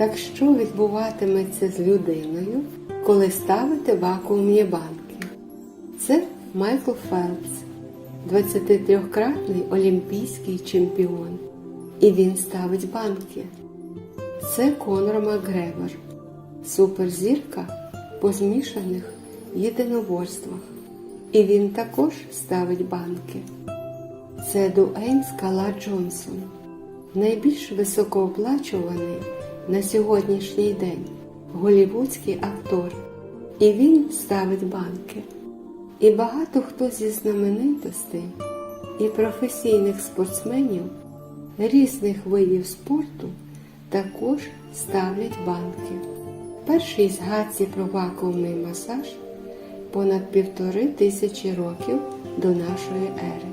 Так що відбуватиметься з людиною, коли ставите вакуумні банки? Це Майкл Фелпс, 23-кратний олімпійський чемпіон. І він ставить банки. Це Конор Макгрегор, суперзірка по змішаних єдиноборствах. І він також ставить банки. Це Дуейн Скала Джонсон, найбільш високооплачуваний на сьогоднішній день голівудський актор. І він ставить банки. І багато хто зі знаменитостей і професійних спортсменів різних видів спорту також ставлять банки. Перший згадці про вакуумний масаж понад півтори тисячі років до нашої ери.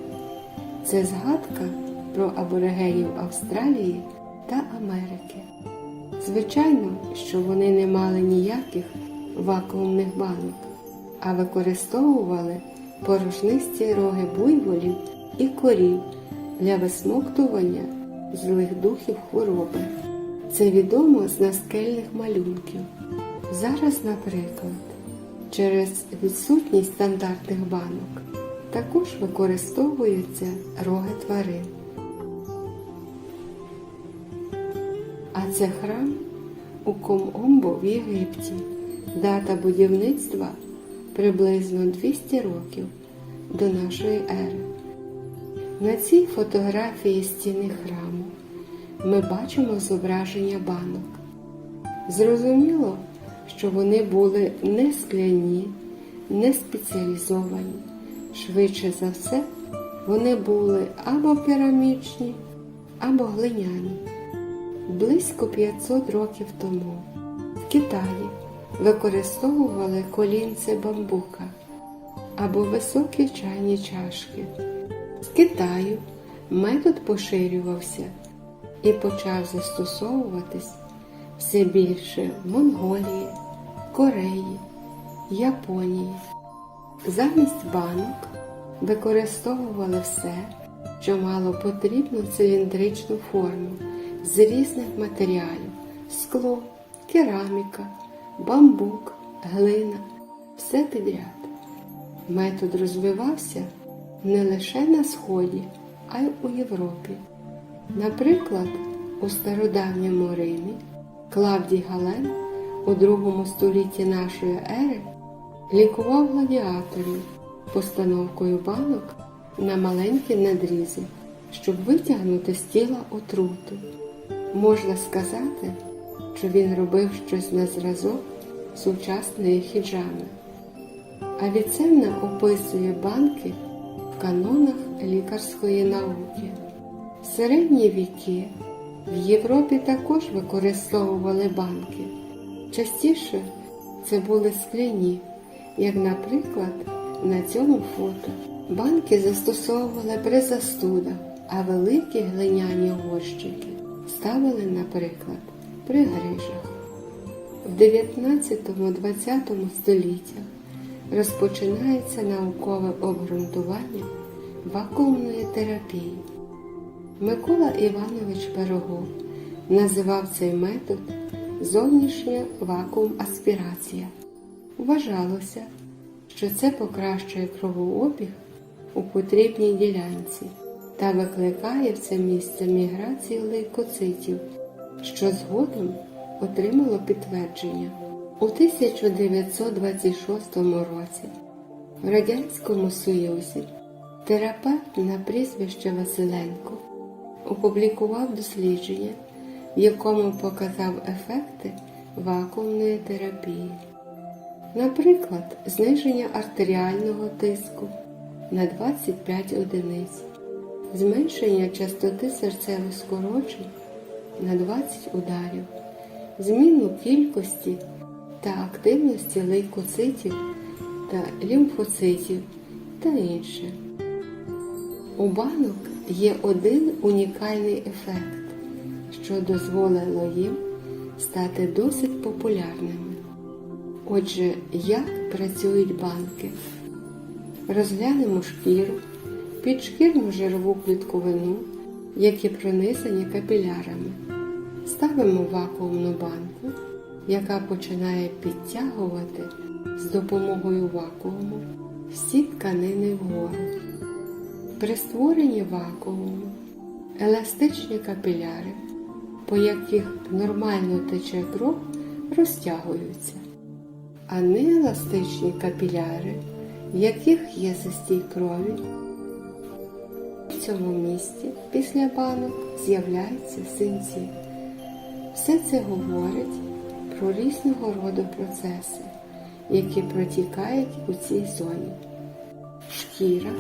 Це згадка про аборигенів Австралії та Америки. Звичайно, що вони не мали ніяких вакуумних банок, а використовували порожнисті роги буйволів і корів для висмоктування злих духів хвороби. Це відомо з наскельних малюнків. Зараз, наприклад, через відсутність стандартних банок також використовуються роги тварин. Це храм у Комомбо в Єгипті. Дата будівництва приблизно 200 років до нашої ери. На цій фотографії стіни храму ми бачимо зображення банок. Зрозуміло, що вони були не скляні, не спеціалізовані. Швидше за все, вони були або керамічні, або глиняні. Близько 500 років тому в Китаї використовували колінце бамбука або високі чайні чашки. З Китаю метод поширювався і почав застосовуватись все більше в Монголії, Кореї, Японії. Замість банок використовували все, що мало потрібну циліндричну форму з різних матеріалів скло, кераміка, бамбук, глина, все підряд. Метод розвивався не лише на Сході, а й у Європі. Наприклад, у стародавньому Римі Клавдій Гален у другому столітті нашої ери лікував гладіаторів постановкою банок на маленькі надрізи, щоб витягнути з тіла отруту. Можна сказати, що він робив щось на зразок сучасної хіджами. Авіценна описує банки в канонах лікарської науки. В середні віки в Європі також використовували банки. Частіше це були скляні, як, наприклад, на цьому фото. Банки застосовували при застудах, а великі глиняні горщики ставили, наприклад, при грижах. В 19-20 століттях розпочинається наукове обґрунтування вакуумної терапії. Микола Іванович Пирогов називав цей метод зовнішня вакуум аспірація. Вважалося, що це покращує кровообіг у потрібній ділянці та викликає в це місце міграції лейкоцитів, що згодом отримало підтвердження. У 1926 році в Радянському Союзі терапевт на прізвище Василенко опублікував дослідження, в якому показав ефекти вакуумної терапії. Наприклад, зниження артеріального тиску на 25 одиниць, зменшення частоти серцевих скорочень на 20 ударів, зміну кількості та активності лейкоцитів та лімфоцитів та інше. У банок є один унікальний ефект, що дозволило їм стати досить популярними. Отже, як працюють банки? Розглянемо шкіру, підшкірну жирову клітковину, які пронизані капілярами. ставимо вакуумну банку, яка починає підтягувати з допомогою вакууму всі тканини вгору. При створенні вакууму еластичні капіляри, по яких нормально тече кров, розтягуються, а нееластичні капіляри, в яких є застій крові, цьому місці після банок з'являються синці. Все це говорить про різного роду процеси, які протікають у цій зоні. Шкіра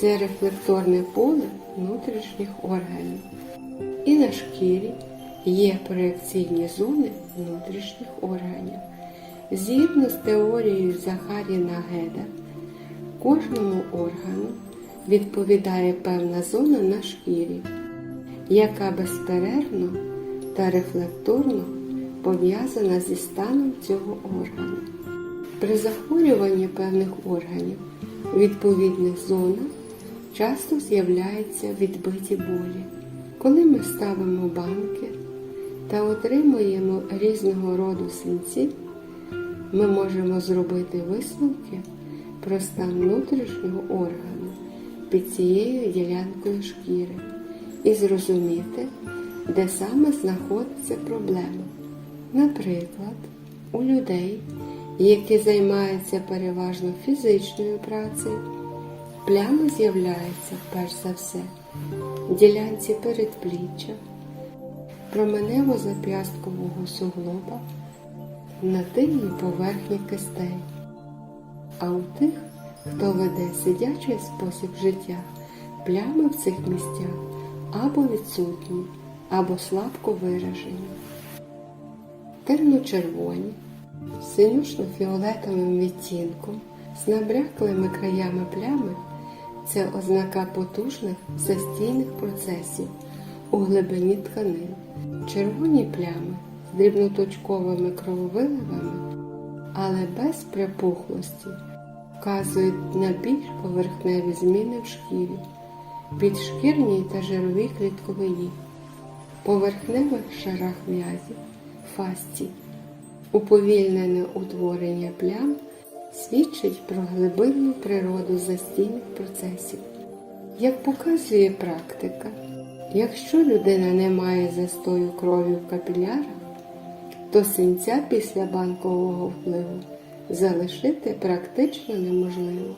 це рефлекторне поле внутрішніх органів. І на шкірі є проекційні зони внутрішніх органів. Згідно з теорією Захаріна Геда, кожному органу відповідає певна зона на шкірі, яка безперервно та рефлекторно пов'язана зі станом цього органу. При захворюванні певних органів у відповідних зонах часто з'являються відбиті болі. Коли ми ставимо банки та отримуємо різного роду синці, ми можемо зробити висновки про стан внутрішнього органу під цією ділянкою шкіри і зрозуміти, де саме знаходиться проблема. Наприклад, у людей, які займаються переважно фізичною працею, плями з'являються перш за все в ділянці передпліччя, променево-зап'ясткового суглоба, на тильній поверхні кистей. А у тих, хто веде сидячий спосіб життя, плями в цих місцях або відсутні, або слабко виражені. Темно-червоні, синюшно-фіолетовим відтінком, з набряклими краями плями це ознака потужних застійних процесів у глибині тканин. Червоні плями з дрібноточковими крововиливами, але без припухлості, вказують на більш поверхневі зміни в шкірі, підшкірній та жировій клітковині, поверхневих шарах м'язів, фасцій. Уповільнене утворення плям свідчить про глибинну природу застійних процесів. Як показує практика, якщо людина не має застою крові в капілярах, то синця після банкового впливу залишити практично неможливо.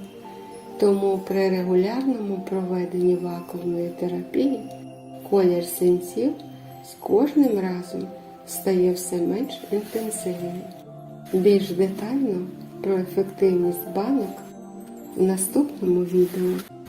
Тому при регулярному проведенні вакуумної терапії колір синців з кожним разом стає все менш інтенсивним. Більш детально про ефективність банок в наступному відео.